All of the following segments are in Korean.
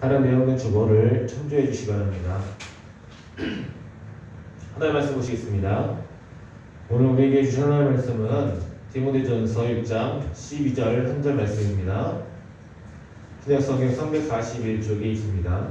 다른 내용의 주보를 참조해 주시기 바랍니다. 하나의 말씀 보시겠습니다. 오늘 우리에게 주신 하나의 말씀은 디모데전서 6장 12절 한 절 말씀입니다. 신약성경 341쪽에 있습니다.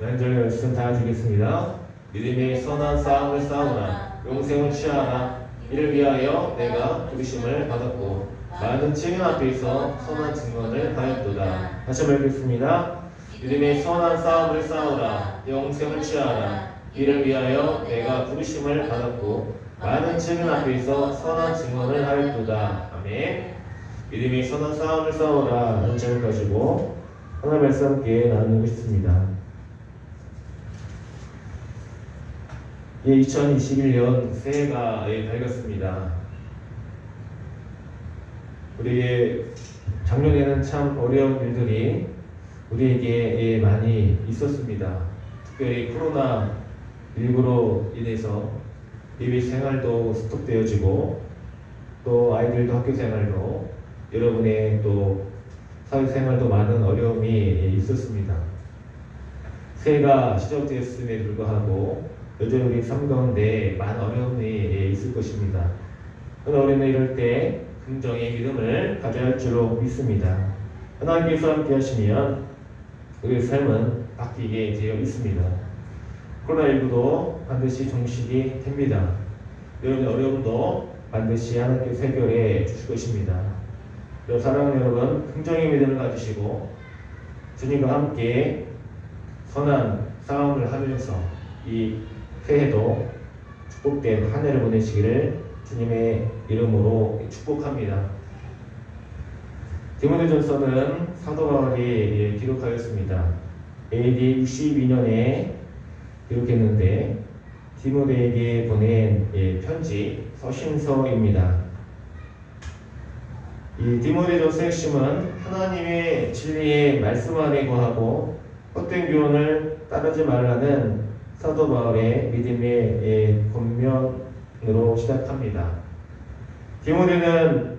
네, 한절 말씀 다 드리겠습니다. 믿음의 선한 싸움을 싸우라 영생을 취하라 이를 위하여 내가 부르심을 받았고 많은 증인 앞에서 선한 증언을 하였도다. 다시 한번 읽겠습니다. 믿음의 선한 싸움을 싸우라 영생을 취하라 이를 위하여 내가 부르심을 받았고 많은 증인 앞에서 선한 증언을 하였도다. 아멘. 믿음의 선한 싸움을 싸우라 하는 제목 가지고 하나님 말씀 함께 나누고 싶습니다. 예, 2021년 새해가 예, 밝았습니다. 우리에게 작년에는 참 어려운 일들이 우리에게 예, 많이 있었습니다. 특별히 코로나 19로 인해서 예비 생활도 스톱되어지고 또 아이들도 학교 생활도 여러분의 또 사회 생활도 많은 어려움이 예, 있었습니다. 새해가 시작되었음에 불구하고 여전히 우리 삶 가운데 많은 어려움이 예, 있을 것입니다. 그러나 우리는 이럴 때 긍정의 믿음을 가져야 할 줄로 믿습니다. 하나님께서 함께 하시면 우리의 삶은 바뀌게 되어 있습니다. 코로나19도 반드시 종식이 됩니다. 여러분의 어려움도 반드시 하나님께서 해결해 주실 것입니다. 사랑하는 여러분 긍정의 믿음을 가지시고 주님과 함께 선한 싸움을 하면서 이 새해도 축복된 한 해를 보내시기를 주님의 이름으로 축복합니다. 디모데전서는 사도 바울이 기록하였습니다. AD 62년에 기록했는데 디모데에게 보낸 예, 편지 서신서입니다. 이 디모데전서의 핵심은 하나님의 진리의 말씀 안에 거하고 헛된 교훈을 따르지 말라는 사도 바울의 믿음의 예, 권면으 로 시작합니다. 디모데는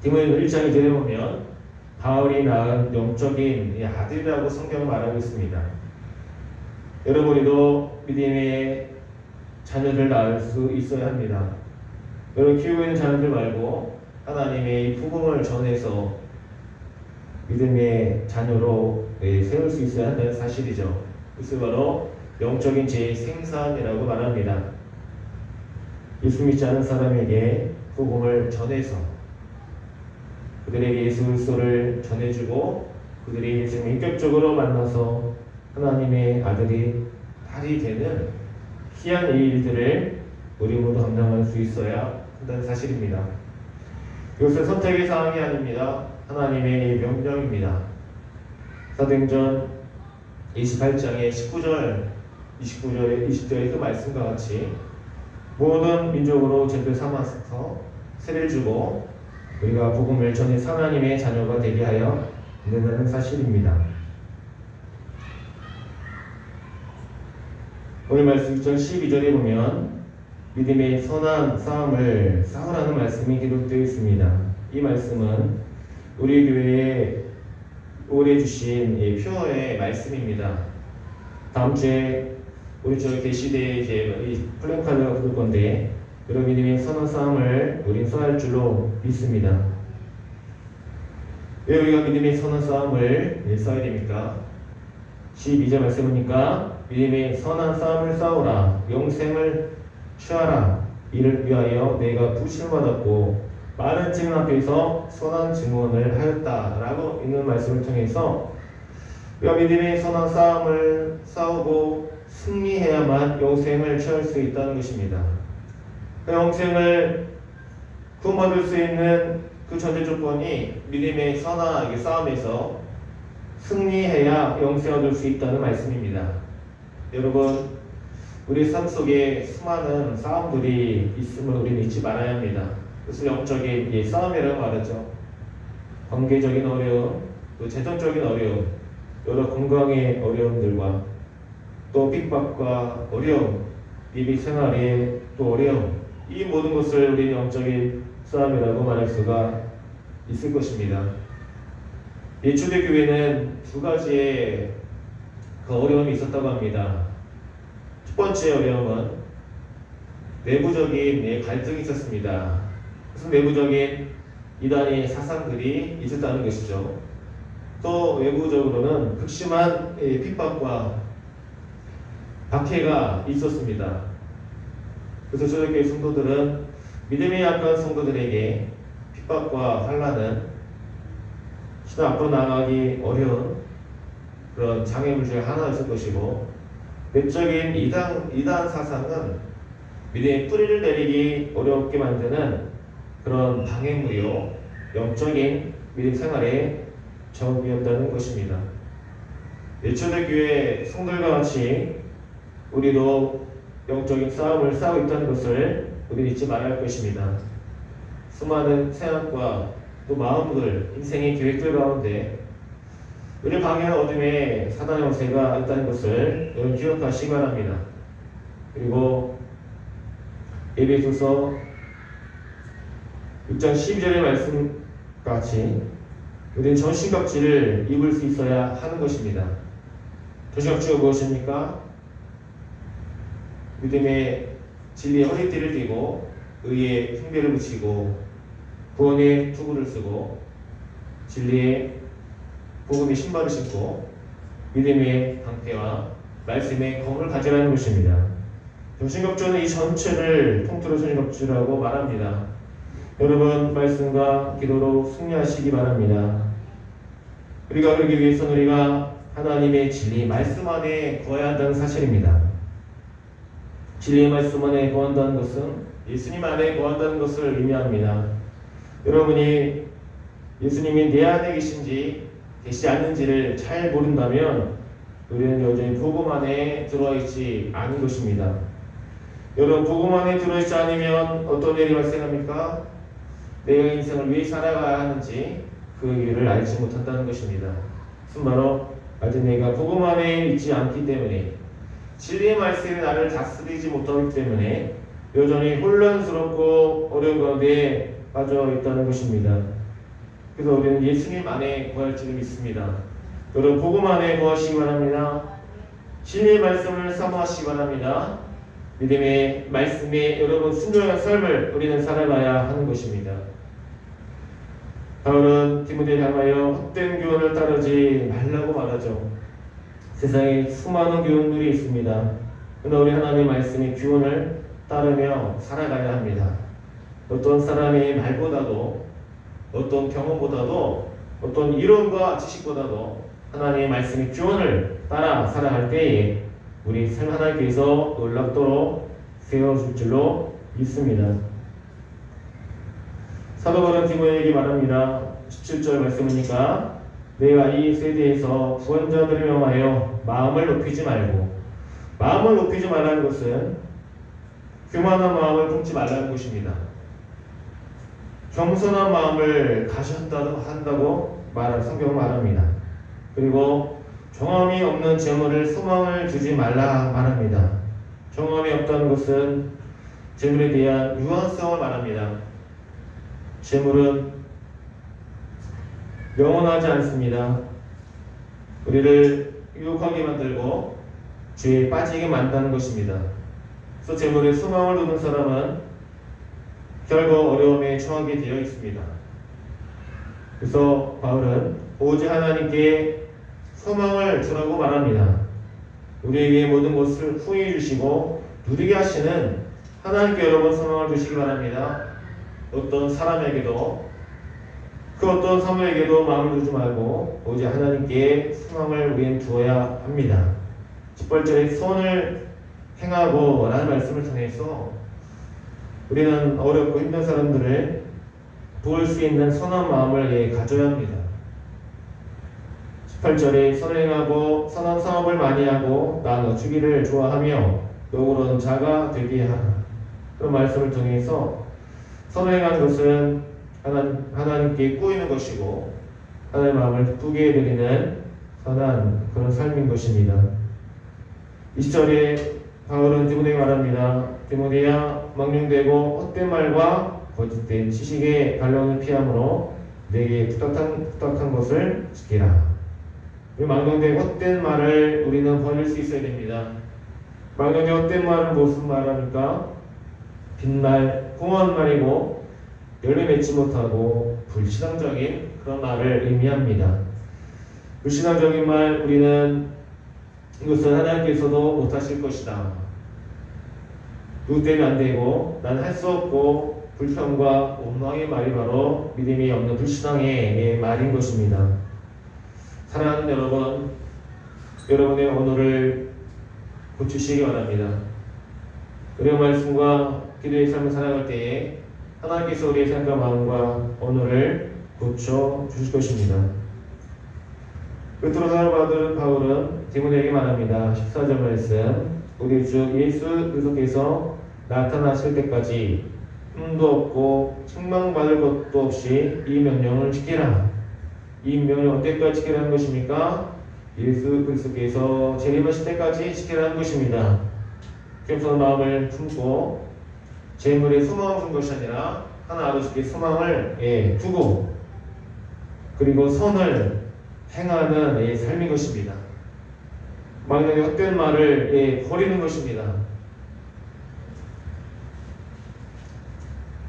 디모데 1장에 들어보면 바울이 낳은 영적인 아들이라고 성경을 말하고 있습니다. 여러분이도 믿음의 자녀를 낳을 수 있어야 합니다. 여러분 키우고 있는 자녀들 말고 하나님의 이 복음을 전해서 믿음의 자녀로 예, 세울 수 있어야 한다는 사실이죠. 그것을 바로 영적인 재생산이라고 말합니다. 예수 믿지 않은 사람에게 복음을 전해서 그들에게 예수 그리스도를 전해주고 그들이 예수님을 인격적으로 만나서 하나님의 아들이 딸이 되는 희한 이 일들을 우리 모두 감당할 수 있어야 한다는 사실입니다. 이것은 선택의 사항이 아닙니다. 하나님의 명령입니다. 사도행전 28장의 19절, 29절에 20절의 그 말씀과 같이 모든 민족으로 제표 삼아서 세례를 주고 우리가 복음을 전해 하나님의 자녀가 되게 하여 된다는 사실입니다. 오늘 말씀 6절 12절에 보면 믿음의 선한 싸움을 싸우라는 말씀이 기록되어 있습니다. 이 말씀은 우리 교회에 올해 주신 이 표어의 말씀입니다. 다음 주에 우리 저 게시대에 이제 이 플랜카드가 부를 건데 그런 믿음의 선한 싸움을 우린 써야 할 줄로 믿습니다. 왜 우리가 믿음의 선한 싸움을 써야 됩니까? 12절 말씀이니까 믿음의 선한 싸움을 싸우라 영생을 취하라 이를 위하여 내가 부심을 받았고 많은 증인 앞에서 선한 증언을 하였다 라고 있는 말씀을 통해서 우리가 믿음의 선한 싸움을 싸우고 승리해야만 영생을 취할 수 있다는 것입니다. 그 영생을 구원받을 수 있는 그 전제 조건이 믿음의 선한 싸움에서 승리해야 영생 얻을 수 있다는 말씀입니다. 여러분, 우리 삶 속에 수많은 싸움들이 있음을 우리는 잊지 말아야 합니다. 그래서 영적인 예, 싸움이라고 말하죠. 관계적인 어려움, 또 재정적인 어려움, 여러 건강의 어려움들과 또 핍박과 어려움, 예비 생활의 또 어려움, 이 모든 것을 우리 영적인 싸움이라고 말할 수가 있을 것입니다. 이 초대교회는 두 가지의 그 어려움이 있었다고 합니다. 첫 번째 어려움은 내부적인 예, 갈등이 있었습니다. 무슨 내부적인 이단의 사상들이 있었다는 것이죠. 또 외부적으로는 극심한 예, 핍박과 박해가 있었습니다. 그래서 초대교회 성도들은 믿음이 약한 성도들에게 핍박과 환란은 신앙 앞으로 나가기 어려운 그런 장애물 중에 하나였을 것이고 내적인 이단, 이단 사상은 믿음의 뿌리를 내리기 어렵게 만드는 그런 방해물이요 영적인 믿음 생활에 적이었다는 것입니다. 예초대교회 성들과 같이 우리도 영적인 싸움을 싸우고 있다는 것을 우리 잊지 말아야 할 것입니다. 수많은 생각과 또 마음들, 인생의 계획들 가운데 우리 방해하는 어둠에 사단의 원세가 있다는 것을 여러분 기억하시기 바랍니다. 그리고 에베소서 6장 12절의 말씀 같이 우리는 전신갑주를 입을 수 있어야 하는 것입니다. 전신갑주가 무엇입니까? 믿음의 진리의 허리띠를 띠고 의의 흉배를 붙이고 구원의 투구를 쓰고 진리의 복음의 신발을 신고 믿음의 방패와 말씀의 검을 가지라는 것입니다. 정신갑주는 이 전체를 통틀어 전신갑주라고 말합니다. 여러분 말씀과 기도로 승리하시기 바랍니다. 우리가 그러기 위해서는 우리가 하나님의 진리 말씀 안에 거해야 한다는 사실입니다. 진리의 말씀 안에 거한다는 것은 예수님 안에 거한다는 것을 의미합니다. 여러분이 예수님이 내 안에 계신지 계시지 않는지를 잘 모른다면 우리는 여전히 복음 안에 들어와 있지 않은 것입니다. 여러분 복음 안에 들어있지 않으면 어떤 일이 발생합니까? 내가 인생을 왜 살아가야 하는지 그 일을 알지 못한다는 것입니다. 바로 아직 내가 복음 안에 있지 않기 때문에 진리의 말씀이 나를 다스리지 못하기 때문에 여전히 혼란스럽고 어려운 가운데 빠져 있다는 것입니다. 그래서 우리는 예수님 안에 구할 줄을 믿습니다. 여러분 복음 안에 구하시기 바랍니다. 진리의 말씀을 사모하시기 바랍니다. 믿음의 말씀에 여러분 순종한 삶을 우리는 살아가야 하는 것입니다. 바울은 디모데를 향하여 헛된 교훈을 따르지 말라고 말하죠. 세상에 수많은 교훈들이 있습니다. 그러나 우리 하나님의 말씀의 교훈을 따르며 살아가야 합니다. 어떤 사람의 말보다도 어떤 경험보다도 어떤 이론과 지식보다도 하나님의 말씀의 교훈을 따라 살아갈 때에 우리 삶 하나님께서 놀랍도록 세워줄 줄로 믿습니다. 사도 바울은 디모에게 말합니다. 17절 말씀이니까 내가 이 세대에서 구원자들을 명하여 마음을 높이지 말고 마음을 높이지 말라는 것은 교만한 마음을 품지 말라는 것입니다. 겸손한 마음을 가셨다고 한다고 말한 성경을 말합니다. 그리고 경험이 없는 재물을 소망을 두지 말라 말합니다. 경험이 없다는 것은 재물에 대한 유한성을 말합니다. 재물은 영원하지 않습니다. 우리를 유혹하게 만들고 죄에 빠지게 만드는 것입니다. 그래서 재물에 소망을 두는 사람은 결국 어려움에 처하게 되어 있습니다. 그래서 바울은 오직 하나님께 소망을 두라고 말합니다. 우리에게 모든 것을 후해 주시고 누리게 하시는 하나님께 여러분 소망을 두시기 바랍니다. 어떤 사람에게도 그 어떤 사람에게도 마음을 두지 말고 오직 하나님께 소망을 우리는 두어야 합니다. 10벌절에 선을 행하고 라는 말씀을 통해서 우리는 어렵고 힘든 사람들을 도울 수 있는 선한 마음을 가져야 합니다. 18절에 선행하고 선한 사업을 많이 하고 나눠 주기를 좋아하며 욕으로는 자가 되게 하라. 그런 말씀을 통해서 선행하는 것은 하나님, 하나님께 꾸이는 것이고 하나님의 마음을 기쁘게 드리는 선한 그런 삶인 것입니다. 20절에 바울은 디모데에게 말합니다. 디모데야 망령되고 헛된 말과 거짓된 지식의 반론을 피함으로 내게 부탁한, 부탁한 것을 지키라. 이 망령된 헛된 말을 우리는 버릴 수 있어야 됩니다. 망령된 헛된 말은 무슨 말합니까? 빈말, 공허한 말이고 열매 맺지 못하고 불신앙적인 그런 말을 의미합니다. 불신앙적인 말 우리는 이것은 하나님께서도 못하실 것이다. 누구 때문에 안 되고 난 할 수 없고 불평과 원망의 말이 바로 믿음이 없는 불신앙의 말인 것입니다. 사랑하는 여러분, 여러분의 언어를 고치시기 바랍니다. 그리고 말씀과 기도의 삶을 살아갈 때에 하나님께서 우리의 생각과 마음과 언어를 고쳐 주실 것입니다. 끝으로 사랑을 받은 바울은 디모데에게 말합니다. 14절 말씀 우리 주 예수 그리스도께서 나타나실 때까지 흠도 없고 책망받을 것도 없이 이 명령을 지키라. 이 명령 언제까지 지키라는 것입니까? 예수 그리스도께서 재림하실 때까지 지키라는 것입니다. 겸손한 마음을 품고 재물에 소망을 준 것이 아니라 하나 아버지께 소망을 예, 두고 그리고 선을 행하는 예, 삶인 것입니다. 만약에 헛된 말을 예, 버리는 것입니다.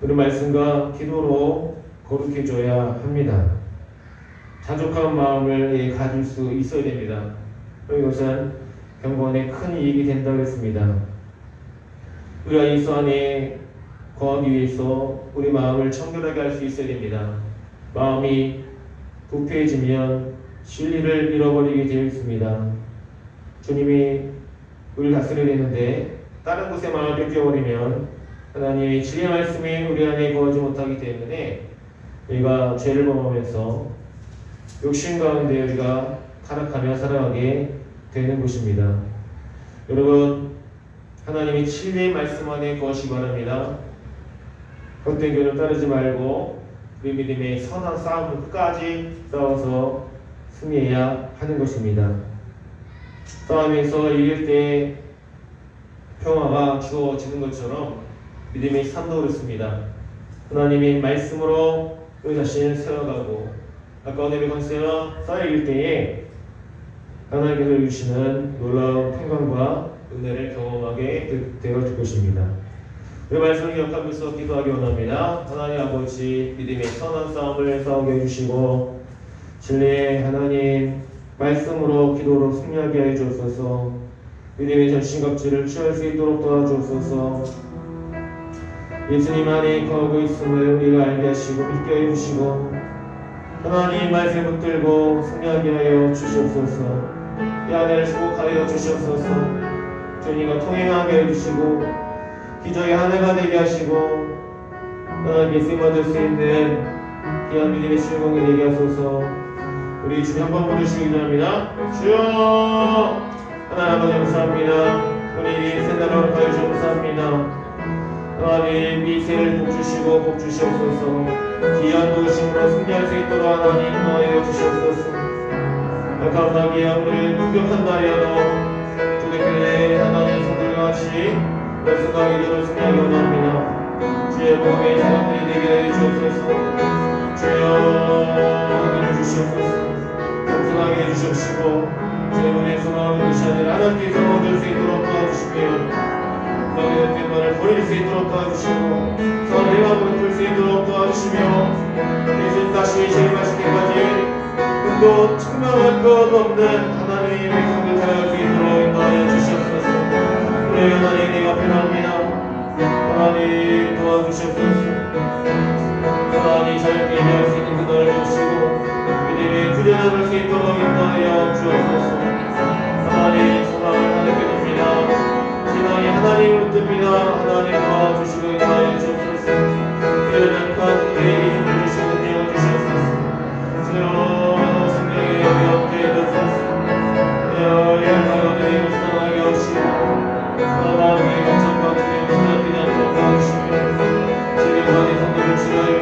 우리 말씀과 기도로 거룩해져야 합니다. 자족한 마음을 예, 가질 수 있어야 됩니다. 이것은 경건에 큰 이익이 된다고 했습니다. 우리가 예수 안에 거하기 위해서 우리 마음을 청결하게 할 수 있어야 됩니다. 마음이 부패해지면 진리를 잃어버리게 되어 있습니다. 주님이 우리를 다스려야 되는데 다른 곳에 마음을 뺏겨버리면 하나님의 진리 말씀이 우리 안에 거하지 못하기 때문에 우리가 죄를 범하면서 욕심 가운데 우리가 타락하며 살아가게 되는 것입니다. 여러분 하나님이 진리의 말씀 안에 거하시기 바랍니다. 헛된 교를 따르지 말고 우리 믿음의 선한 싸움을 끝까지 싸워서 승리해야 하는 것입니다. 싸움에서 이길 때 평화가 주어지는 것처럼 믿음의 삶도 그렇습니다. 하나님의 말씀으로 우리 자신을 세워가고 아까 오늘의 컨셉은 쌓이길 때에 하나님께서 주시는 놀라운 평강과 은혜를 경험하게 되어질 것입니다. 이 말씀을 기억하면서 기도하기 원합니다. 하나님 아버지 믿음의 선한 싸움을 싸우게 해주시고 진리의 하나님 말씀으로 기도로 승리하게 해 주옵소서 믿음의 전신갑주를 취할 수 있도록 도와주옵소서 예수님 안에 거하고 있음을 우리가 알게 하시고 믿게 해주시고 하나님 말씀 붙들고 승리하게 하여 주시옵소서 이 안에를 축복하여 주시옵소서 주님과 통행하게 해주시고 기적의 한 해가 되게 하시고 하나님께 쓰임받을 수 있는 귀한 믿음의 실공이 되게 하소서. 우리 주님 한번 부르시기 바랍니다. 주여! 하나님 아버지 감사합니다. 우리 새날로 가여 주셔서 감사합니다. 하나님 이 새를 복 주시고 복 주시옵소서. 귀한 도심으로 승리할 수 있도록 하나님 인도하여 주시옵소서. 감사하기에 오늘 무격한 날이어도 주님께 하나님 성들과 같이 말씀과 기도를 승리하기 원합니다. 주의 복의 사람들이 되게 해 주옵소서. 주여 은혜를 주시옵소서. 겸손하게 해주시옵시고 주님의 소망을 것이 아니라 하나님께서 얻을 수 있도록 도와주시며 너희의 뒷말을 버릴 수 있도록 도와주시고 선행하고 있을 수 있도록 도와주시며 예수 다시 재림하실 때까지 측명할 것 없는 하나님의 백성들 살아갈 수 있도록 인도하여 주시옵소서. 우리 하나님 내 앞에 나옵니다. 하나님 도와주시옵소서. 하나님 자유롭게 일할 수 있는 그날을 주시고 믿음이 구제나갈 수 있도록 인도하여 주옵소서. 하나님 소망을 하늘께 둡니다. 신앙이 하나님을 뜹니다. 하나님 도와주시고 인도하여 주여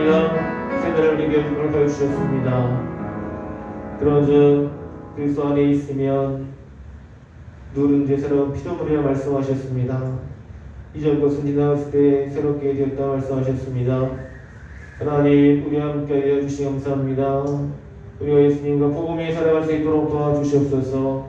감사합니다 새날을 우리에게 부탁하여 주셨습니다 그러즉 그리스도 안에 있으면 누군지 새로운 피조물이라 말씀하셨습니다. 이전 것은 지나갔을 때 새롭게 되었다 말씀하셨습니다. 하나님 우리와 함께 하여 주시 감사합니다. 우리가 예수님과 복음에 살아갈 수 있도록 도와주시옵소서.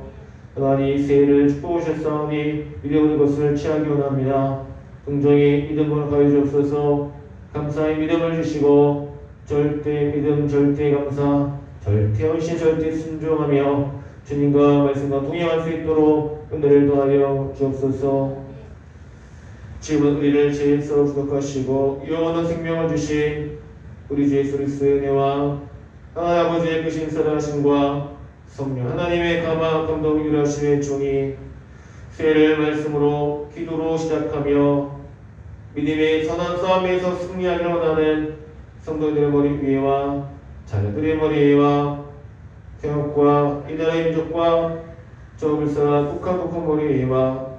하나님 새해를 축복하셨사오니 믿음의 것을 취하기 원합니다. 긍정의 믿음을 가해 주옵소서. 감사의 믿음을 주시고 절대 믿음 절대 감사 절대 헌신 절대 순종하며 주님과 말씀과 동행할 수 있도록 은혜를 더하여 주옵소서. 지금은 우리를 죄에서 구속하시고 영원한 생명을 주신 우리 주 예수 그리스도의 은혜와 하나님 아버지의 크신 사랑하심과 성령 하나님의 감화 감동 유라심의 종이 새해를 말씀으로 기도로 시작하며 믿음의 선한 싸움에서 승리하기를 원하는 성도들의 머리 위에와 자녀들의 머리 위에와 태국과 이 나라의 민족과 저 불쌍한 북한북한 머리 위에와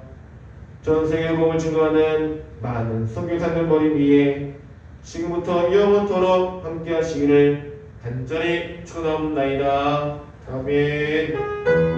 전 세계 복음을 증거하는 많은 선교사들 머리 위에 지금부터 영원토록 함께 하시기를 간절히 축원합니다. 아멘